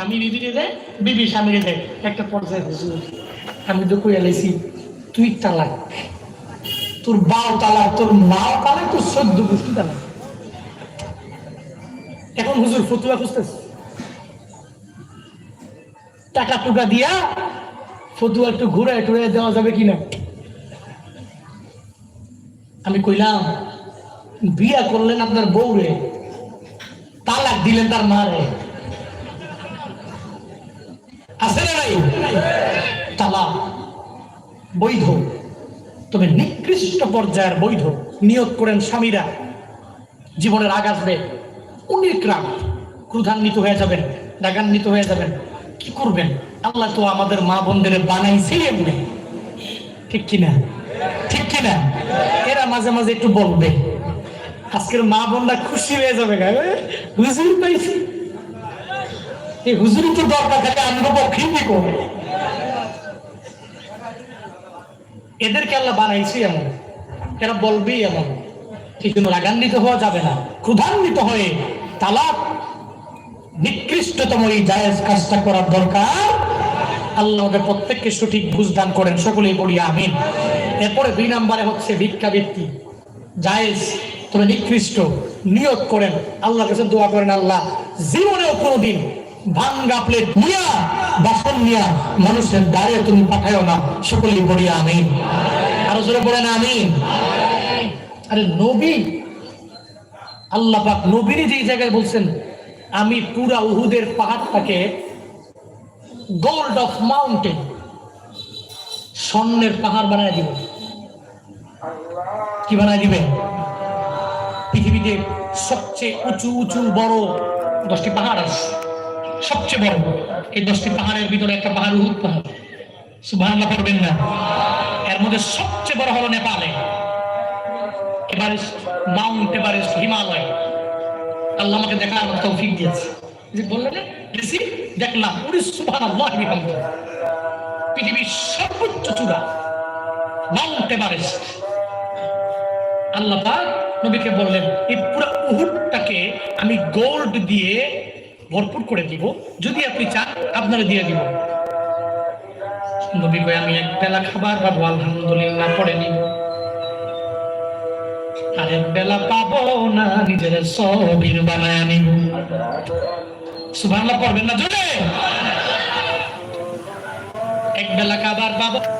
স্বামী বিবিরে দেয় বিবি স্বামীরে দেয় একটা পর্যায়ে হুজুর আমি তো কইয়া লাইছি, তুই তালাক। তোর বাও তালাক, তোর মাও তালাক, তোর সদ্য গোষ্ঠী তালাক। এখন হুজুর ফতুয়া খুঁজতেছে। টাকা টুকা দিয়া ফতুয়া একটু ঘুরে টুরে দেওয়া যাবে কিনা? আমি কইলাম, বিয়া করলেন আপনার বউরে, তালাক দিলেন তার মারে। নাই তালাক বৈধ। তবে নিকৃষ্ট পর্যায়ের বৈধ নিয়োগ করেন স্বামীরা। জীবনের আগ আসবে অনেক ক্রোধান্বিত হয়ে যাবেন, রাগান্বিত হয়ে যাবেন। কি করবেন? আল্লাহ তো আমাদের মা বোনদের বানাইছে এমনি। ঠিক কিনা? ঠিক কিনা? এরা মাঝে মাঝে একটু বলবে। আজকের মা বোনরা খুশি হয়ে যাবে হুজুর পাইছি এই হুজুর তো দরকার থাকে আমরা পক্ষে কি করবে এদেরকে আল্লাহ বানাইছে এমন। এরা বলবেই এমন। ঠিক কিন্তু রাগান্বিত হওয়া যাবে না। ক্ষুধান্বিত হয়ে তালাক নিকৃষ্টতম এই জায়েজ কাজটা করার দরকার। আল্লাহ আমাদের প্রত্যেককে সঠিক বুঝদান করেন। সকলেই বলি আমিন। এরপরে দুই নম্বরে হচ্ছে ভিক্ষাবৃত্তি জায়েজ তবে নিকৃষ্ট নিয়োগ করেন। আল্লাহর কাছে দোয়া করেন, আল্লাহ, জীবনেও কোনোদিন ভাঙ্গা প্লেট নিয়া, বাসন নিয়া, মানুষের দ্বারে তুমি পাঠায়ও না। সকলেই বলি আমিন। আরও জোরে বলেন আমিন। আরে নবী, আল্লাহ পাক নবীর যেই জায়গায় বলছেন, আমি পুরা উহুদের পাহাড়টাকে গোল্ড অফ মাউন্টেন স্বর্ণের পাহাড় বানায় দিব। কি বানায় দিবে? পৃথিবীতে সবচেয়ে উঁচু উঁচু, বড় দশটি পাহাড় আছে। সবচেয়ে বড়, এই দশটি পাহাড়ের ভিতরে একটা পাহাড় উহুদ পাহাড় না। এর মধ্যে সবচেয়ে বড় হলো নেপালে। Everest, Mount Everest, Himalaya. Allah আমাকে দেখার তৌফিক দিয়েছে। যে বললেন দেখলাম পৃথিবীর সর্বোচ্চ চূড়া, মাউন্ট এভারেস্ট। আল্লাহ নবীকে বললেন, এই পুরো উহুদটাকে আমি গোল্ড দিয়ে ভরপুর করে দিব। যদি আপনি চান, আপনারা দিয়ে দিব। নবী কয়, আমি এক বেলা খাবার পাবো, আলহামদুলিল্লাহ, পরে নিব। আরেক বেলা পাবো না, নিজের সবির বানায় নিব। সুবহানাল্লাহ, পড়বেন না, জোরে। এক বেলা খাবার পাবো।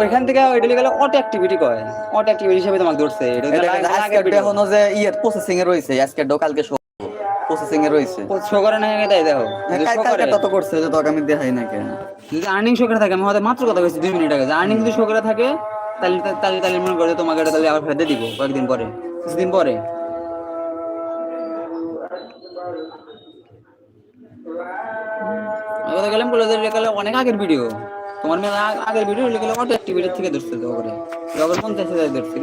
ওইখান থেকে ওই গেলে অটো অ্যাক্টিভিটি কয়। অটো অ্যাক্টিভিটি হিসেবে তোমাকে ধরছে। এটা এটা। এখনও যে ইয়ে প্রসেসিং এ রয়েছে। আজকে কালকে শো প্রসেসিং এ রয়েছে। শো করে না তাই দেখো? show কালকে তো করছে যে তোকে আমি দেখাই না কেন যদি আর্নিং শো করে থাকে আমি হয়তো মাত্র কথা বলছি দুই মিনিট আগে। আর্নিং যদি শো করে থাকে তাহলে তাহলে তাহলে মনে করো তোমাকে এটা তাহলে আবার ফেরত দিব কয়েকদিন পরে। কিছুদিন পরে। গেলাম বলে গেলে অনেক আগের ভিডিও তোমার মেয়ে আগের ভিডিও গেলে অটো অ্যাক্টিভিটি থেকে ধরছে তো করে যখন পঞ্চাশ হাজার ধরছে।